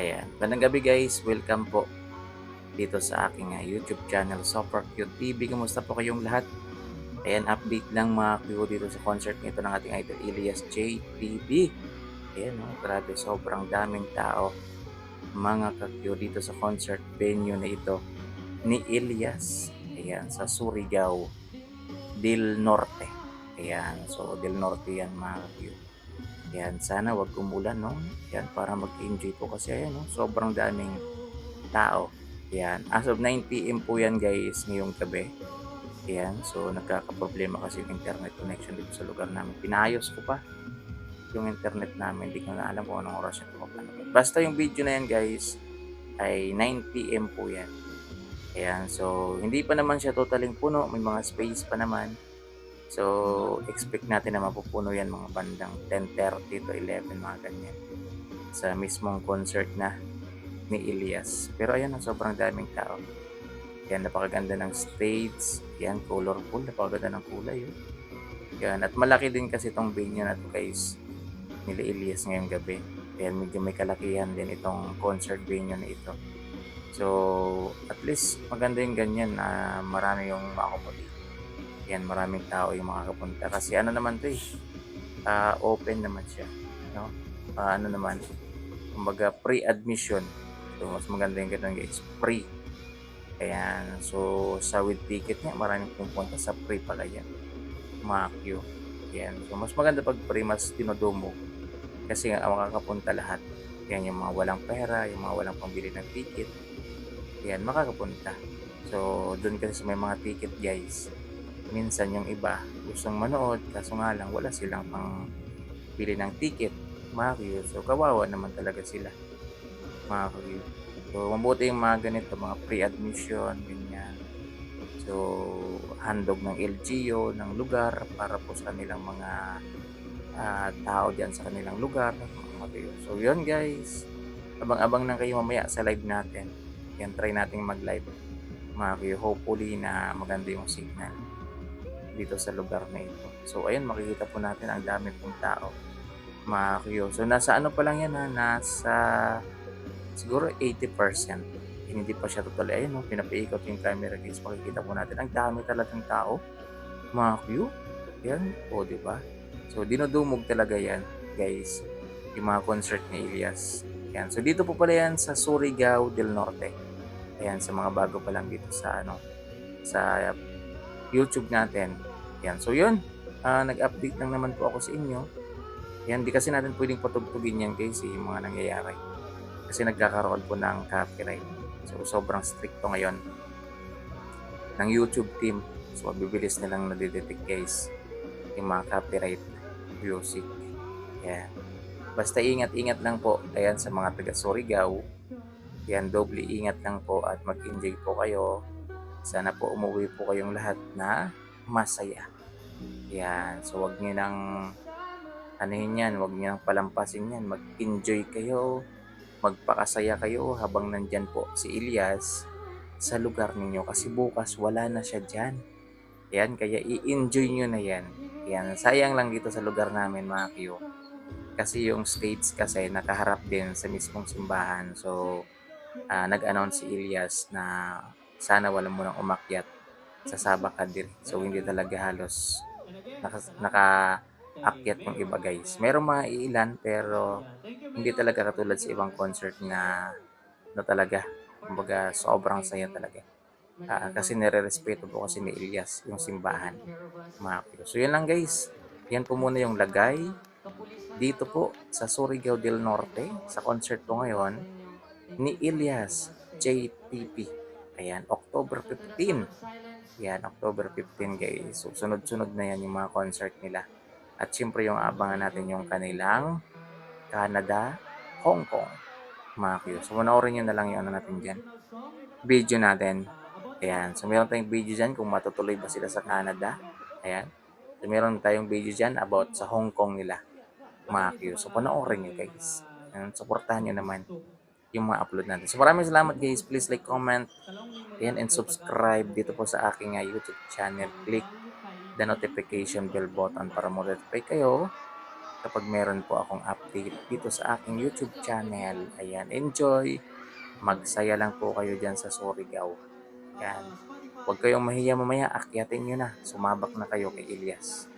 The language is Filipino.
Ayan. Magandang gabi guys. Welcome po dito sa aking ah, YouTube channel, Super Cute TV. Kumusta po kayong lahat? Ayan, update lang mga Q dito sa concert nito ng ating idol Elias JTV. Ayan, oh, grabe, sobrang daming tao. Mga ka-Q dito sa concert venue na ito ni Elias. Ayan, sa Surigao del Norte. Ayan, so del Norte yan mga ka-Q. Yan, sana wag umulan, no? Yan, para mag-enjoy po kasi ayan, no? Sobrang daming tao. Yan, as of 9 p.m. po yan guys, ngayong gabi. Yan, so nagkakaproblema kasi yung internet connection dito sa lugar namin. Pinayos ko pa yung internet namin. Hindi ko na alam kung anong oras yung paano. Basta yung video na yan guys, ay 9 p.m. po yan. Ayan, so hindi pa naman siya totaling puno. May mga space pa naman. So, expect natin na mapupuno yan mga bandang 10.30 to 11, mga ganyan. Sa mismong concert na ni Elias. Pero ayan, ang sobrang daming tao. Yan, napakaganda ng stage. Yan, colorful. Napakaganda ng kulay. Oh. Yan, at malaki din kasi itong venue na to guys. Nila Elias ngayong gabi. Yan, medyo may kalakihan din itong concert venue na ito. So, at least maganda yung ganyan na marami yung makakomodate. Yan, maraming tao yung makakapunta. Kasi ano naman to eh, ah, open naman siya. No? Ah, ano naman, kumbaga pre-admission. So, mas maganda yung ganun guys, pre. Ayan, so sa with ticket niya, maraming pupunta sa pre pala yan. Mga Q. Yan. So, mas maganda pag pre, mas tinodomo. Kasi nga, makakapunta lahat. Yan, yung mga walang pera, yung mga walang pambili ng ticket. Yan, makakapunta. So, doon kasi sa may mga ticket guys, minsan yung iba gustong manood kaso nga lang wala silang pang bili ng ticket mga so kawawa naman talaga sila mga cute. so mabuti yung mga ganito mga pre-admission ganyan. So handog ng LGO ng lugar para po sa kanilang mga ah, tao dyan sa kanilang lugar mga so yun guys. Abang-abang lang kayo mamaya sa live natin. Yan try nating mag live mga hopefully na maganda yung signal dito sa lugar na ito. So, ayun, makikita po natin ang dami pong tao. Mga kuyo. So, nasa ano pa lang yan ha? Nasa siguro 80%. Hindi pa siya totally. Ayun, no? pinapaikot yung camera guys. Makikita po natin. Ang dami talagang tao. Mga kuyo. Yan. O, di ba? So, dinudumog talaga yan, guys. Yung mga concert ni Elias. Yan. So, dito po pala yan sa Surigao del Norte. Ayan, sa mga bago pa lang dito sa ano, sa YouTube natin. Yan. So, yun. Ah, nag-update lang naman po ako sa inyo. Yan. Di kasi natin pwedeng patugtugin yan guys, eh, yung mga nangyayari. Kasi nagkakaroon po ng copyright. So, sobrang stricto ngayon ng YouTube team. So, bibilis nilang nadidetect guys yung mga copyright music. Yan. Basta ingat-ingat lang po. Ayan, sa mga taga Surigao. Yan, doble ingat lang po at mag-enjoy po kayo sana po umuwi po kayong lahat na masaya. Yan. So, wag niyo nang ano yun yan, wag niyo nang palampasin yan. Mag-enjoy kayo, magpakasaya kayo habang nandyan po si Elias sa lugar ninyo kasi bukas wala na siya dyan. Yan, kaya i-enjoy nyo na yan. Yan, sayang lang dito sa lugar namin mga Q. Kasi yung stage kasi nakaharap din sa mismong simbahan. So, ah, nag-announce si Elias na sana wala mo nang umakyat sa Sabak Kadir. So, hindi talaga halos naka, naka-akyat yung iba guys. Merong mga iilan pero hindi talaga katulad sa ibang concert na na talaga. Kumbaga, sobrang saya talaga. Ah, kasi nire-respeto po kasi ni Elias yung simbahan. So, yun lang guys. Yan po muna yung lagay dito po sa Surigao del Norte sa concert po ngayon ni Elias JTP. Ayan, October 15. Yan, October 15 guys. So, sunod-sunod na yan yung mga concert nila. At syempre yung abangan natin yung kanilang Canada, Hong Kong. Mga Q. So, manoorin nyo na lang yung ano natin dyan. Video natin. Ayan. So, meron tayong video dyan kung matutuloy ba sila sa Canada. Ayan. So, meron tayong video dyan about sa Hong Kong nila. Mga Q. So, panoorin nyo guys. Ayan, supportahan nyo naman yung mga upload natin. So maraming salamat guys. Please like, comment, yan, and subscribe dito po sa aking uh, YouTube channel. Click the notification bell button para mo notify kayo kapag meron po akong update dito sa aking YouTube channel. Ayan, enjoy! Magsaya lang po kayo dyan sa Surigao. Ayan. Huwag kayong mahiya mamaya, akyatin nyo na. Sumabak na kayo kay Elias.